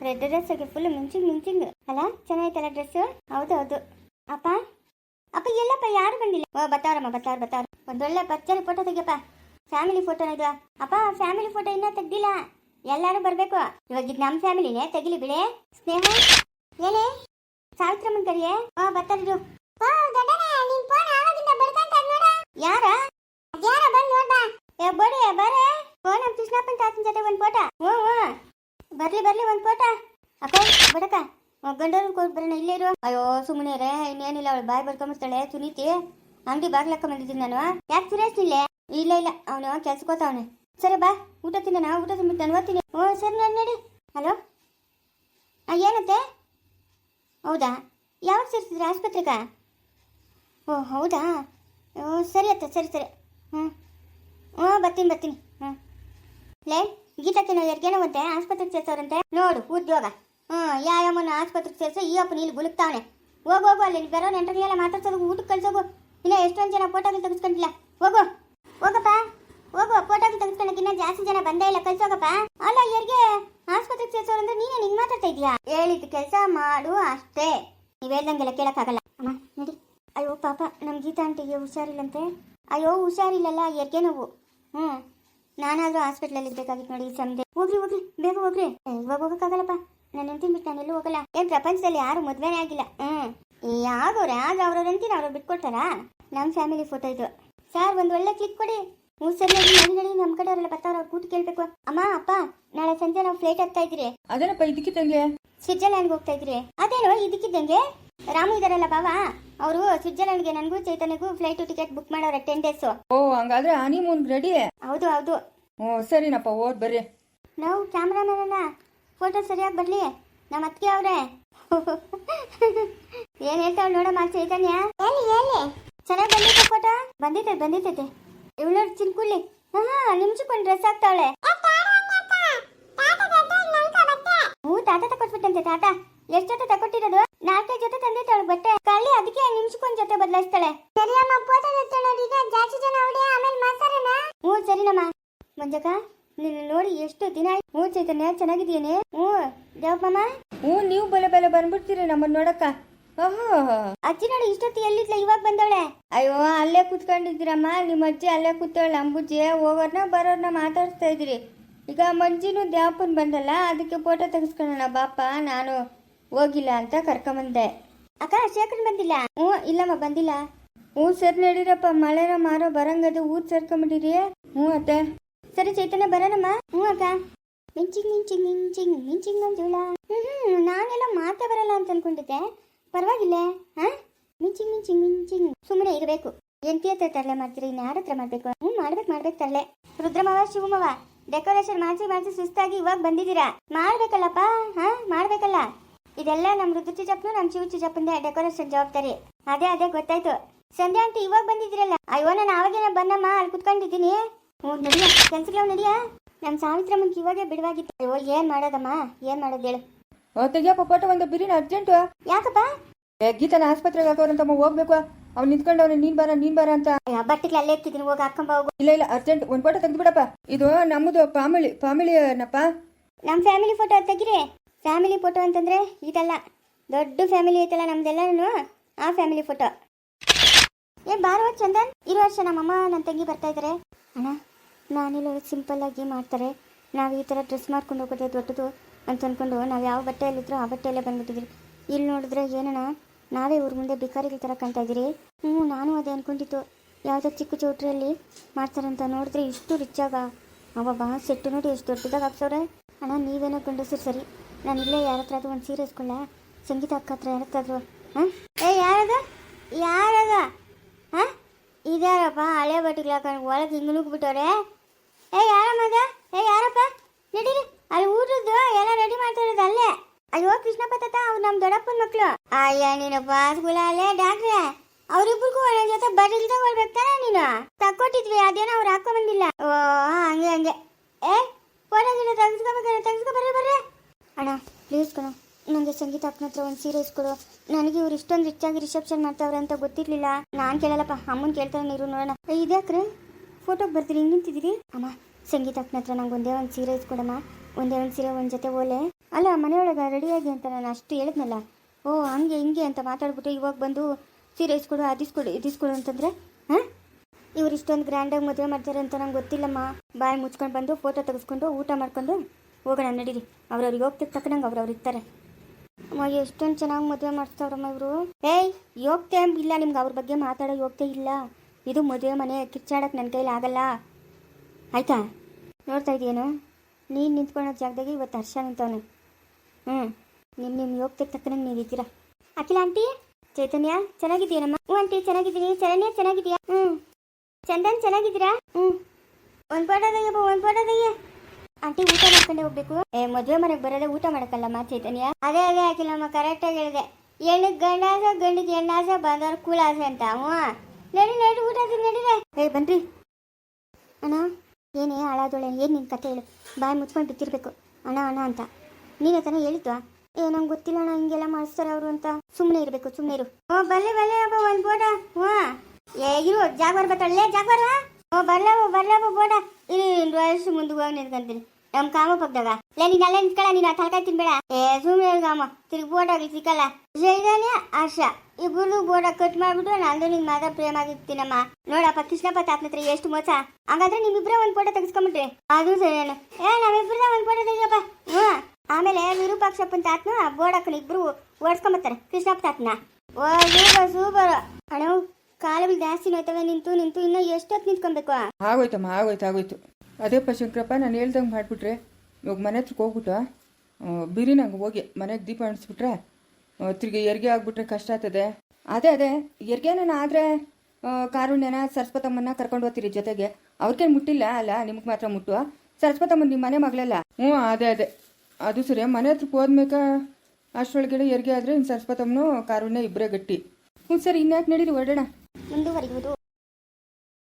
Red ಡ್ರೆಸ್ಸಿಗೆ full ಮಿಂಚಿಂಗ್ ಮಿಂಚಿಂಗ್ ಅಲ್ಲ ಚೆನ್ನಾಯ್ತಲ್ಲ dress ಹೌದು ಹೌದು. ಅಪ್ಪ? ಅಪ್ಪ, ಎಲ್ಲಪ್ಪ, ಯಾರು ಬಂದಿಲ್ಲ? ಓ ಬತ್ತಾರಮ್ಮ ಬತ್ತಾರ ಬತ್ತಾರ ಒಂದೊಳ್ಳೆ ಪಚ್ಚರಿ ಫೋಟೋ ತೆಗಿಯಪ್ಪ. ಫ್ಯಾಮಿಲಿ ಫೋಟೋನ ಇದು. ಅಪ್ಪ ಫ್ಯಾಮಿಲಿ ಫೋಟೋ ಇನ್ನೂ ತೆಗ್ದಿಲ್ಲ. ಎಲ್ಲರೂ ಬರಬೇಕು. ಇವಾಗ ಇದು ನಮ್ಮ ಫ್ಯಾಮಿಲಿನೇ ತೆಗಿಲಿ ಬಿಡೆ. ಸ್ನೇಹ? ಏನೇ? ಸಾವಿತ್ರಮ್ಮನ್ ಕರಿಯೇ ಓ ಬತ್ತಾರಿದು ಯಾರ? ಯಾರ ಬಂದ್ ನೋಡ್ಬಾ. ಏ, ಬಡಿ, ಬರೇ. ಫೋನ್ ನಮ್ ಕೃಷ್ಣಪ್ಪನ್ ತಾತನ ಜೊತೆ ಒಂದ್ ಫೋಟೋ ಓ ಹ್ಞೂ ಬರ್ಲಿ ಬರ್ಲಿ ಒಂದು ಫೋಟೋ. ಅಕ್ಕ ಬಡಕ. ಗಂಡವ್ರನ್ನ ಕೊಟ್ಟು ಬರೋಣ, ಇಲ್ಲೇ ಇರು. ಅಯ್ಯೋ ಸುಮ್ಮನೆ ರೇ ಇನ್ನೇನಿಲ್ಲ ಅವಳು. ಬಾಯ್ ಬರ್ಕೊಂಬಿಡ್ತಾಳೆ, ಸುನೀತಿ. ಅಂಗಡಿ ಬಾಗ್ಲಕ್ಕ ಬಂದಿದ್ದೀನಿ ನಾನು. ಯಾಕೆ ಸುರೇಶ್ ಇಲ್ಲೇ ಇಲ್ಲ ಇಲ್ಲ. ಅವನು ಕೆಲ್ಸಕ್ಕೆ ಹೋಗ್ತಾವನೆ. ಸರಿ, ಬಾ. ಊಟ ತಿನ್ನ ಊಟ ತಿನ್ಬಿಟ್ಟು ನಾನು ಓ, ಸರಿ ನಾನು ನೋಡಿ. ಹಲೋ? ಏನಂತೆ ಹೌದಾ? ಯಾವಾಗ ಸೇರಿಸಿದ್ರಿ ಆಸ್ಪತ್ರೆಗ? ಓ, ಹೌದಾ? ಓ, ಸರಿ ಅತ್ತ, ಸರಿ ಸರಿ. ಹ್ಞೂ ಹ್ಞೂ ಬರ್ತೀನಿ ಬರ್ತೀನಿ. ಹ್ಞೂ ಲೇ ಗೀತಕ್ಕೆ ನಾವು ಎರ್ಗೇನವಂತೆ ಆಸ್ಪತ್ರೆಗೆ ಸೇರ್ಸೋರಂತೆ. ನೋಡು, ಉದ್ಯೋಗ. ಹ್ಞೂ ಯಾಯಮ್ಮನ ಆಸ್ಪತ್ರೆಗೆ ಸೇರ್ಸೋ ಈ ಅಪ್ಪ ನೀನು ಗುಲುಕ್ತಾವನೆ ಹೋಗು ಹೋಗು, ಅಲ್ಲಿ ಬರೋ ನೆಂಟರಿಗೆಲ್ಲ ಮಾತಾಡ್ಸೋದು, ಊಟಕ್ಕೆ ಕಳ್ಸೋಗು. ಇನ್ನ ಎಷ್ಟೊಂದು ಜನ ಫೋಟೋಗಳು ತೆಗೆಸ್ಕೊಂಡಿಲ್ಲ. ಹೋಗು. ಹೋಗಪ್ಪ. ಹೋಗು ಫೋಟೋಗಳು ತೆಗೆಸ್ಕೊಳಕ್ಕೆ ಇನ್ನ ಜಾಸ್ತಿ ಜನ ಬಂದೇ ಇಲ್ಲ. ಕಳ್ಸೋಗಪ್ಪ ಅಲ್ಲ ಇವರಿಗೆ ಆಸ್ಪತ್ರೆಗೆ ಸೇರ್ಸೋರಂದ್ರೆ ನೀನೇ ನಿಂಗೆ ಮಾತಾಡ್ತಾ ಇದೀಯಾ ಹೇಳಿದ ಕೆಲಸ ಮಾಡು ಅಷ್ಟೇ. ನೀವು ಹೇಳ್ದಂಗೆಲ್ಲ ಕೇಳೋಕ್ಕಾಗಲ್ಲ. ಅಮ್ಮ, ನೋಡಿ. ಅಯ್ಯೋ, ಪಾಪ ನಮ್ಮ ಗೀತಾ ಆಂಟಿಗೆ ಹುಷಾರಿಲ್ಲಂತೆ. ಅಯ್ಯೋ, ಹುಷಾರಿಲ್ಲಲ್ಲ, ಎರ್ಗೆ ನೋವು. ಹ್ಞೂ ನಾನಾದ್ರೂ ಹಾಸ್ಪಿಟ್ಲಲ್ಲಿ ಇರ್ಬೇಕಾಗಿತ್ತು ನೋಡಿ ಸಮದೆ ಹೋಗ್ರಿ ಹೋಗ್ರಿ ಬೇಗ ಹೋಗ್ರಿ. ಇವಾಗ ಹೋಗಕ್ಕಾಗಲ್ಲಪ್ಪ. ನಾನು ಎಂತ ಬಿಟ್ಟು ನಾನು ಎಲ್ಲೂ ಹೋಗಲ್ಲ. ಏನ್ ಪ್ರಪಂಚದಲ್ಲಿ ಯಾರು ಮದ್ವೆನೇ ಆಗಿಲ್ಲ. ಹ್ಮ್. ಯಾವ್ದವ್ರೆ ಆದ್ರೆ ಅವ್ರವ್ರ ಅಂತೀರ ಅವ್ರು ಬಿಟ್ಕೊಡ್ತಾರಾ ನಮ್ಮ ಫ್ಯಾಮಿಲಿ ಫೋಟೋ ಇದು. ಸರ್ ಒಂದ್ ಒಳ್ಳೆ ಕ್ಲಿಕ್ ಕೊಡಿ. ಮೂರು ಸರಿ ನಡಿ ನಡಿ ಕಡೆ ನಮ್ಮ ಕಡೆಯವರೆಲ್ಲ ಬರ್ತಾವ್ರ ಅವ್ರು ಕೂತು ಕೇಳ್ಬೇಕು. ಅಮ್ಮ ಅಪ್ಪ ನಾಳೆ ಸಂಜೆ ನಾವು ಫ್ಲೈಟ್ ಹತ್ತಾ ಇದ್ರಿ. ಅದೇನಪ್ಪ ಇದಕ್ಕಿದ್ದಂಗೆ? ಸ್ವಿಟ್ಜರ್ಲ್ಯಾಂಡ್ಗೆ ಹೋಗ್ತಾ ಇದ್ರಿ. ಅದೇನೋ ಇದಕ್ಕಿದ್ದಂಗೆ? ರಾಮು ಇದಾರಲ್ಲ ಬಾವ? ಅವರು ಸ್ವಿಟ್ಜರ್ಲೆಂಡ್ಗೆ ನನಗೂ ಚೈತನ್ಯಗೂ ಫ್ಲೈಟ್ ಟಿಕೆಟ್ ಬುಕ್ ಮಾಡವ್ರೆ ಟೆನ್ ಡೇಸ್ ಓ ಹಂಗಾದ್ರೆ ಹನಿಮೂನ್ ರೆಡಿ ಹೌದು ಹೌದು. ಓ ಸರಿನಪ್ಪ ಓದ್ ಬರ್ರಿ. ನಾವು ಕ್ಯಾಮ್ರಾಮನ್ ಫೋಟೋ ಸರಿಯಾಗಿ ಬರಲಿ. ನಮ್ಮ ಅತ್ತಿಗೆ ಅವ್ರೆ. ಏನ್ ಹೇಳ್ತಾವ್ ನೋಡಮ್ಮ ಚೈತನ್ಯ? ಹೇಳಿ ಹೇಳಿ. ಚೆನ್ನಾಗಿ ಬಂದಿತ್ತು ಫೋಟೋ ಬಂದಿತ್ತೆ ಬಂದಿತ್ತೈತೆ ಇವಳು ಚಿನ್ಕುಳ್ಳಿ ಹಾ ನಿಮ್ಸಕ್ಕೊಂದು ಡ್ರೆಸ್ ಹಾಕ್ತಾವಳೆ. ಹ್ಞೂ ತಾತ ತಕೊಟ್ಬಿಟ್ಟಂತೆ ತಾತ. ಎಷ್ಟೊತ್ತ ತಕೊಟ್ಟಿರೋದು? ನಾಲ್ಕೈದು ಜೊತೆ ತಂದೆ ತಳ ಬಟ್ಟೆ ಕಳ್ಳಿ ಅದಕ್ಕೆ ನಿಮ್ಸ್ಕೊಂಡ್ ಜೊತೆ ಬದಲಾಯಿಸ್ತಾಳೆ. ಸರಿಯಮ್ಮ ಈಗ ಜಾಸ್ತಿ ಜನ ಅವಡೆ ಆಮೇಲೆ ಮಾತಾಡೋಣ ಹ್ಞೂ ಸರಿನಮ್ಮ. ಮಂಜಕ್ಕ ನಿನ್ನ ನೋಡಿ ಎಷ್ಟು ದಿನ ಆಯ್ತು. ಹ್ಞೂ ಚೈತನ್ಯ ಚೆನ್ನಾಗಿದ್ದೀನಿ ಹ್ಞೂ ದೇವಪ್ಪಮ್ಮ ಹ್ಞೂ ನೀವು ಬಲೆ ಬಲೆ ಬಂದ್ಬಿಡ್ತೀರಿ ನಮ್ಮನ್ನ ನೋಡಕ್ಕ. ಓಹೋ. ಅಜ್ಜಿ ನೋಡಿ ಇಷ್ಟೊತ್ತು ಎಲ್ಲಿದ್ಲ? ಇವಾಗ ಬಂದವಳೆ. ಅಯ್ಯೋ ಅಲ್ಲೇ ಕುತ್ಕೊಂಡಿದ್ದೀರಮ್ಮ. ನಿಮ್ಮ ಅಜ್ಜಿ ಅಲ್ಲೇ ಕೂತವಳೆ ಅಂಬುಜ್ಜಿ ಹೋಗೋರ್ನ ಬರೋರ್ನ ಮಾತಾಡಿಸ್ತಾ ಇದ್ದೀರಿ. ಈಗ ಮಂಜಿನೂ ದ್ಯಾಪನ್ ಬಂದಲ್ಲ ಅದಕ್ಕೆ ಫೋಟೋ ತೆಗೆಸ್ಕೊಳ್ಳೋಣ ಬಾಪ ನಾನು. ಹೋಗಿಲ್ಲ ಅಂತ ಕರ್ಕೊಂಬಂದೆ. ಅಕ್ಕ ಶೇಖರ್ ಬಂದಿಲ್ಲ? ಹ್ಞೂ ಇಲ್ಲಮ್ಮ ಬಂದಿಲ್ಲ. ಹ್ಞೂ ಸರ್ ನಡೀರಪ್ಪ ಮಳೆನ ಮಾರೋ ಬರಂಗದು ಊರ್ ಸೇರ್ಕೊಂಬಿಟ್ಟಿರಿ ಹ್ಞೂ ಅತ್ತೆ. ಸರಿ ಚೈತನ್ಯ ಬರೋಣಮ್ಮ. ಹ್ಞೂ ಅಕ್ಕ. ಮಿಂಚಿಂಗ್ ಮಿಂಚಿಂಗ್ ಮಿಂಚಿಂಗ್ ಮಿಂಚಿಂಗ್ ಮಂಜುಳ ಹ್ಞೂ ಹ್ಞೂ ನಾನೆಲ್ಲ ಮಾತೇ ಬರಲ್ಲ ಅಂತ ಅನ್ಕೊಂಡಿದ್ದೆ. ಪರವಾಗಿಲ್ಲ ಹಾಂ? ಮಿಂಚಿಂಗ್ ಮಿಂಚಿಂಗ್ ಮಿಂಚಿಂಗ್. ಸುಮ್ಮನೆ ಇರಬೇಕು. ಎಂತಿ ಹತ್ರ ತರಲೆ ಮಾಡ್ತೀರಿ ಇನ್ನು ಯಾರ ಹತ್ರ ಮಾಡಬೇಕು? ಹ್ಞೂ ಮಾಡ್ಬೇಕು ಮಾಡ್ಬೇಕು ತರಲೆ. ರುದ್ರಮವ ಶಿವಮವ ಡೆಕೋರೇಷನ್ ಮಾಡಿಸಿ ಮಾಡಿಸಿ ಸುಸ್ತಾಗಿ ಇವಾಗ ಬಂದಿದ್ದೀರಾ? ಮಾಡ್ಬೇಕಲ್ಲಪ್ಪ ಹಾಂ? ಮಾಡ್ಬೇಕಲ್ಲ? ಇದೆಲ್ಲ ನಮ್ಮ ಋತು ಚಿಜಪ್ಪನು ನಮ್ಮ ಶಿವ ಚಿಜಪ್ಪಂದೇ ಡೆಕೋರೇಷನ್ ಜವಾಬ್ದಾರಿ. ಅದೇ ಅದೇ ಗೊತ್ತಾಯ್ತು. ಸಂಧ್ಯಾ ಅಂತ ಇವಾಗ ಬಂದಿದ್ರಲ್ಲ? ಅಯ್ಯೋ ನಾನು ಆವಾಗೇನ ಬನ್ನಮ್ಮ ಅಲ್ಲಿ ಕುತ್ಕೊಂಡಿದ್ದೀನಿ. ಹ್ಞೂ ನಡಿಯ ಕೆಲ್ಸಗಳು ನಡಿಯ? ನಮ್ಮ ಸಾವಿತ್ರಮ್ಮನಿಗೆ ಇವಾಗೇ ಬಿಡುವಾಗಿತ್ತು. ಅಯ್ಯೋ ಏನ್ ಮಾಡೋದಮ್ಮ? ಏನ್ ಮಾಡೋದು ಹೇಳು? ತೆಗಿಯಪ್ಪ ಫೋಟೋ ಒಂದು ಬಿರಿನ ಅರ್ಜೆಂಟು. ಯಾಕಪ್ಪ? ಏ ಗೀತನ ಆಸ್ಪತ್ರೆಗೆ ಹಾಕೋರಂತಮ್ಮ ಹೋಗ್ಬೇಕು. ಅವ್ನು ಅವ್ನ ನೀನ್ ಬಾರ ನೀನ್ ಬಾರ ಅಂತ. ಅಯ್ಯೋ ಬಟ್ಟೆಗೆ ಅಲ್ಲೇ ಇರ್ತಿದ್ದೀನಿ ಹೋಗಿ ಹಾಕೊಂಬ ಹೋಗು. ಇಲ್ಲ ಇಲ್ಲ ಅರ್ಜೆಂಟ್ ಒಂದ್ ಫೋಟೋ ತೆಗ್ದು ಇದು ನಮ್ಮದು ಫ್ಯಾಮಿಲಿ ಫ್ಯಾಮಿಲಿ ಏನಪ್ಪ ನಮ್ಮ ಫ್ಯಾಮಿಲಿ ಫೋಟೋ ತೆಗಿರಿ ಫ್ಯಾಮಿಲಿ ಫೋಟೋ ಅಂತಂದರೆ ಇದಲ್ಲ. ದೊಡ್ಡ ಫ್ಯಾಮಿಲಿ ಐತಲ್ಲ ನಮ್ದೆಲ್ಲನೂ ಆ ಫ್ಯಾಮಿಲಿ ಫೋಟೋ ಏ, ಬಾರೋ ಚಂದನ್. ಇರೋ ವರ್ಷ ನಮ್ಮಮ್ಮ ನನ್ನ ತಂಗಿ ಬರ್ತಾ ಇದ್ದಾರೆ ಅಣ್ಣ, ನಾನಿಲ್ಲ ಸಿಂಪಲ್ ಆಗಿ ಮಾಡ್ತಾರೆ. ನಾವು ಈ ಥರ ಡ್ರೆಸ್ ಮಾಡ್ಕೊಂಡು ಹೋಗೋದೇ ದೊಡ್ಡದು ಅಂತ ಅಂದ್ಕೊಂಡು ನಾವು ಯಾವ ಬಟ್ಟೆಯಲ್ಲಿದ್ರೋ ಆ ಬಟ್ಟೆಯಲ್ಲೇ ಬಂದ್ಬಿಟ್ಟಿದ್ರಿ ಇಲ್ಲಿ ನೋಡಿದ್ರೆ ಏನಣ್ಣ, ನಾವೇ ಊರ ಮುಂದೆ ಬಿಕಾರಿಗಳ ಥರ ಕಾಣ್ತಾ ಇದ್ದೀರಿ. ಹ್ಞೂ, ನಾನು ಅದೇ ಅನ್ಕೊಂಡಿತ್ತು ಯಾವುದೋ ಚಿಕ್ಕ ಚೌಟ್ರಿಯಲ್ಲಿ ಮಾಡ್ತಾರಂತ ನೋಡಿದ್ರೆ ಇಷ್ಟು ರಿಚ್ ಆಗ. ಅವಾಗ ಸೆಟ್ಟು ನೋಡಿ, ಎಷ್ಟು ದೊಡ್ಡದಾಗ ಹಾಕ್ಸವ್ರೆ. ಅಣ್ಣ, ನೀವೇನೋ ಗಂಡಸರು ಸರಿ. ನಾನು ಇಲ್ಲೇ ಯಾರ ಹತ್ರ ಅದು ಒಂದು ಸೀರೆ ಇಸ್ಕೊಳ್ಳ? ಸಂಗೀತ ಅಕ್ಕ ಹತ್ರ ಯಾರ ಹತ್ರ ಹಾಂ? ಏ, ಯಾರದ? ಯಾರದ? ಹಾಂ? ಇದ್ಯಾರಪ್ಪ? ಹಳೆ ಬಟ್ಟೆಗಳು ಹಾಕೊಂಡು ಒಳಗೆ ಹಿಂಗೆ ನುಗ್ಬಿಟ್ಟವ್ರೆ ಏ ಯಾರಮ್ಮದ ಏ, ಯಾರಪ್ಪ? ನಡೀರಿ ಅಲ್ಲಿ ಊರದ್ದು ಎಲ್ಲ ರೆಡಿ ಮಾಡ್ತಾ ಇರೋದು ಅಲ್ಲೇ. ಅಯ್ಯೋ ಕೃಷ್ಣಪ್ಪ ತಾತ ಅವ್ರು ನಮ್ಮ ದೊಡ್ಡಪ್ಪನ ಮಕ್ಕಳು ಅಯ್ಯ, ನೀನು ಬಾಸ್ಗುಲ ಅಲ್ಲೇ ಡಾಕ್ಟ್ರೆ. ಅವ್ರಿಬ್ರಿಗೂ ಒಂದೊಂದ್ ಜೊತೆ ಬರೀಲ್ ತಗೊಳ್ಬೇಕು ತಾನೆ ನೀನು. ತಕ್ಕೊಟ್ಟಿದ್ವಿ, ಅದೇನೋ ಅವ್ರು ಹಾಕೊಂಡ್ಬಂದಿಲ್ಲ ಬಂದಿಲ್ಲ. ಓ, ಹಂಗೆ ಹಂಗೆ. ಏ ಫೋಟೋ ಗಿಡ ತೆಗೆಸ್ಕೋಬೇಕಾದ್ರೆ ತೆಗೆಸ್ಕೊ ಬರ್ರಿ ಬರ್ರಿ. ಅಣ್ಣ ಪ್ಲೀಸ್ ಕಣ ನನಗೆ ಸಂಗೀತ ಅಪ್ಪನ ಹತ್ರ ಒಂದು ಸೀರೆ ಇಸ್ಕೊಡು ನನಗೆ ಇವ್ರು ಇಷ್ಟೊಂದು ರಿಚ್ ರಿಸೆಪ್ಷನ್ ಮಾಡ್ತಾವ್ರೆ ಅಂತ ಗೊತ್ತಿರ್ಲಿಲ್ಲ. ನಾನು ಕೇಳಲ್ಲಪ್ಪ, ಅಮ್ಮನ ಕೇಳ್ತಾರೆ ನೀರು ನೋಡೋಣ. ಇದ್ಯಾಕ್ರೆ? ಫೋಟೋಗೆ ಬರ್ತೀರಿ, ಹಿಂಗೆ ನಿಂತಿದ್ದೀರಿ? ಅಮ್ಮ, ಸಂಗೀತ ಅಪ್ಪನ ಹತ್ರ ನಂಗೆ ಒಂದೇ ಒಂದು ಸೀರೆ ಇಸ್ಕೊಡಮ್ಮ ಒಂದೇ ಒಂದು ಸೀರೆ ಒಂದು ಜೊತೆ ಓಲೆ. ಅಲ್ಲ, ಮನೆಯೊಳಗೆ ರೆಡಿಯಾಗಿ ಅಂತ ನಾನು ಅಷ್ಟು ಹೇಳಿದ್ನಲ್ಲ. ಓ, ಹಂಗೆ ಹಿಂಗೆ ಅಂತ ಮಾತಾಡ್ಬಿಟ್ಟು ಇವಾಗ ಬಂದು ಸೀರೆ ಇಸ್ಕೊಡು ಅದಿಸ್ಕೊಡು ಇದಿಸ್ಕೊಡು ಅಂತಂದರೆ, ಹಾಂ? ಇವ್ರು ಇಷ್ಟೊಂದು ಗ್ರ್ಯಾಂಡಾಗಿ ಮದುವೆ ಮಾಡ್ತಾರೆ ಅಂತ ನಂಗೆ ಗೊತ್ತಿಲ್ಲಮ್ಮ. ಬಾಯಿ ಮುಚ್ಕೊಂಡು ಬಂದು ಫೋಟೋ ತೆಗೆಸ್ಕೊಂಡು ಊಟ ಮಾಡ್ಕೊಂಡು ಹೋಗೋಣ, ನಡೀರಿ. ಅವ್ರವ್ರಿಗೆ ಹೋಗ್ತಿರ್ ತಕ್ಕನಂಗೆ ಅವ್ರವ್ರು ಇರ್ತಾರೆ. ಅಮ್ಮ, ಎಷ್ಟೊಂದು ಚೆನ್ನಾಗಿ ಮದುವೆ ಮಾಡಿಸ್ತಾವ್ರಮ್ಮ ಇವರು. ಏಯ್ ಯೋಗ್ತೆ ಇಲ್ಲ, ನಿಮ್ಗೆ ಅವ್ರ ಬಗ್ಗೆ ಮಾತಾಡೋ ಯೋಗ್ತೆ ಇಲ್ಲ. ಇದು ಮದುವೆ ಮನೆ ಕಿಚ್ಚಾಡಕ್ಕೆ ನನ್ನ ಕೈಲಿ ಆಗಲ್ಲ. ಆಯ್ತಾ? ನೋಡ್ತಾ ಇದೆಯೇನು ನೀನು ನಿಂತ್ಕೊಳ್ಳೋ ಜಾಗದಾಗೆ ಇವತ್ತು ಹರ್ಷ ನಿಂತವನು. ಹ್ಞೂ ನಿಮ್ಮ ನಿಮ್ಮ ಯೋಗ್ತೆ ತಕ್ಕನಂಗೆ ನೀವು ಇದ್ದೀರಾ? ಅಖಿಲ ಆಂಟಿ, ಚೈತನ್ಯ, ಚೆನ್ನಾಗಿದ್ದೀಯನಮ್ಮ? ಹ್ಞೂ ಆಂಟಿ, ಚೆನ್ನಾಗಿದ್ದೀನಿ. ಚರಣ್ಯ ಚೆನ್ನಾಗಿದೆಯಾ ಹ್ಞೂ ಚಂದನ್ ಚೆನ್ನಾಗಿದ್ದೀರಾ? ಹ್ಮ್ ಒಂದ್ ಫೋಟೋ ಒಂದ್ ತೆಗಿಯ. ಆಂಟಿ ಊಟ ಮಾಡ್ಕೊಂಡೆ ಹೋಗ್ಬೇಕು. ಏ ಮದ್ವೆ ಮನೆಗೆ ಬರೋದೆ ಊಟ ಮಾಡಕ್ಕಲ್ಲಮ್ಮ ಚೈತನ್ಯ? ಅದೇ ಅದೇ ಹಾಕಿಲ್ಲಮ್ಮ ಕರೆಕ್ಟಾಗಿ ಹೇಳಿದೆ. ಹೆಣ್ಣಿಗೆ ಗಂಡಾಸ ಗಂಡಿಗೆ ಹೆಣ್ಣಾಸ ಕೂಳ ಆಸೆ ಅಂತ. ಹ್ಞೂ. ನಡಿ ನಡಿ ಊಟ ನಡಿರೆ. ಏ ಬನ್ರಿ. ಅಣ್ಣ ಏನೇ ಹಾಳಾದೊಳೆ ಏನು ನಿನ್ನ ಕತೆ ಹೇಳು? ಬಾಯಿ ಮುಚ್ಕೊಂಡು ಬಿತ್ತಿರ್ಬೇಕು ಅಣ್ಣ ಅಣ್ಣ ಅಂತ. ನೀನೇ ತಾನೇ ಹೇಳಿದ್ವಾ? ಏ ನಂಗೆ ಗೊತ್ತಿಲ್ಲ ಅಣ್ಣ ಹಿಂಗೆಲ್ಲ ಮಾಡಿಸ್ತಾರೆ ಅವರು ಅಂತ. ಸುಮ್ಮನೆ ಇರಬೇಕು ಸುಮ್ಮನೆ ಇರು. ಓ ಬಲ್ಲೆ ಬಲ್ಲೆ ಅಬ್ಬ ಒಂದು ಬೋಟ ಹ್ಞೂ. ಏ, ಇರು, ಜಾಗ್ವಾರ್ ಬತ್ತಳ್ಳೆ ಜಾಗ್ವಾರ. ಓ ಬರ್ಲವ ಬರ್ಲವ ಬೋಡ. ಇರು ವಯಸ್ಸು ಮುಂದೆ ಹೋಗಿ ನಿಂತ್ಕೊಂತೀನಿ. ನಮ್ಮ ಕಾಮ ಪಕ್ಕದಾಗ. ಲೇ, ನೀನು ಅಲ್ಲೇ ನಿಂತ್ಕೊಳ್ಳ ನೀನು ತಲಕಾಯಿ ತಿನ್ಬೇಡ. ಏ ಸುಮ್ಮನೆ ಕಾಮ. ತಿರ್ಗಿ ಬೋಟ್ ಆಗ್ಲಿ ಸಿಕ್ಕಲ್ಲ. ಜೈದಾನೆ ಆಶಾ. ಇಬ್ಬರು ಬೋಟ ಕಟ್ ಮಾಡ್ಬಿಟ್ಟು ನಂದು ನಿನ್ ಮಾದ ಪ್ರೇಮ ಆಗಿರ್ತೀನಮ್ಮ ನೋಡಪ್ಪ, ಕೃಷ್ಣಪ್ಪ ತಾತನ ಹತ್ರ ಎಷ್ಟು ಮೋಸ. ಹಂಗಾದ್ರೆ ನಿಮ್ಮಿಬ್ರ ಒಂದ್ ಫೋಟೋ ತೆಗೆಸ್ಕೊಂಬಿಟ್ರಿ. ಅದು ಸರಿಯೇನು. ಏ ನಮ್ಮಿಬ್ರದ ಒಂದ್ ಫೋಟೋ ತೆಗಿಯಪ್ಪ. ಹ್ಞೂ. ಆಮೇಲೆ ವಿರೂಪಾಕ್ಷಪ್ಪನ ತಾತನ ಬೋರ್ಡ್ ಇಬ್ರು ಓಡಿಸ್ಕೊಂಬತ್ತಾರೆ, ಕೃಷ್ಣಪ್ಪ ತಾತನ. ಓ ಸೂಪರ್ ಸೂಪರ್ ಅಣ್ಣ ಕಾಲುಗಳು ಜಾಸ್ತಿ ನೋಯ್ತವೆ ನಿಂತು ನಿಂತು ಇನ್ನೂ ಎಷ್ಟೊತ್ತು ನಿಂತ್ಕೊಬೇಕು? ಆಗೋಯ್ತಮ್ಮ ಆಗೋಯ್ತು ಆಗೋಯ್ತು ಅದೇಪ್ಪ ಶಂಕರಪ್ಪ ನಾನು ಹೇಳ್ದಂಗೆ ಮಾಡಿಬಿಟ್ರೆ ಇವಾಗ ಮನೆ ಹತ್ರಕ್ಕೆ ಹೋಗ್ಬಿಟ್ಟು ಬಿರಿ ನಂಗೆ ಹೋಗಿ ಮನೆಗೆ ದೀಪ ಅಣಿಸ್ಬಿಟ್ರೆ ತಿರುಗಿ ಹೆರಿಗೆ ಆಗ್ಬಿಟ್ರೆ ಕಷ್ಟ ಆಗ್ತದೆ. ಅದೇ ಅದೇ ಹೆರಿಗೆನ ಆದರೆ ಕಾರುಣ್ಯನ ಸರಸ್ವತಮ್ಮನ್ನ ಕರ್ಕೊಂಡು ಹೋಗ್ತೀರಿ ಜೊತೆಗೆ. ಅವ್ರಿಗೇನು ಮುಟ್ಟಿಲ್ಲ ಅಲ್ಲ ನಿಮಗೆ ಮಾತ್ರ ಮುಟ್ಟು. ಸರಸ್ವತಮ್ಮ ನಿಮ್ಮ ಮನೆ ಮಗಳಲ್ಲ? ಹ್ಞೂ ಅದೇ ಅದೇ. ಅದು ಸರಿ ಮನೆ ಹತ್ರಕ್ಕೆ ಹೋದ್ಮೇಕ ಅಷ್ಟರೊಳಗಡೆ ಹೆರಿಗೆ ಆದರೆ ಇನ್ನು ಸರಸ್ವತಮ್ಮನು ಕಾರುಣ್ಯ ಇಬ್ಬರೇ ಗಟ್ಟಿ. ಹ್ಞೂ ಸರಿ ಇನ್ಯಾಕೆ ನಡೀರಿ ಹೊರಡೋಣ. ಮುಂದುವರಿಯುವುದು.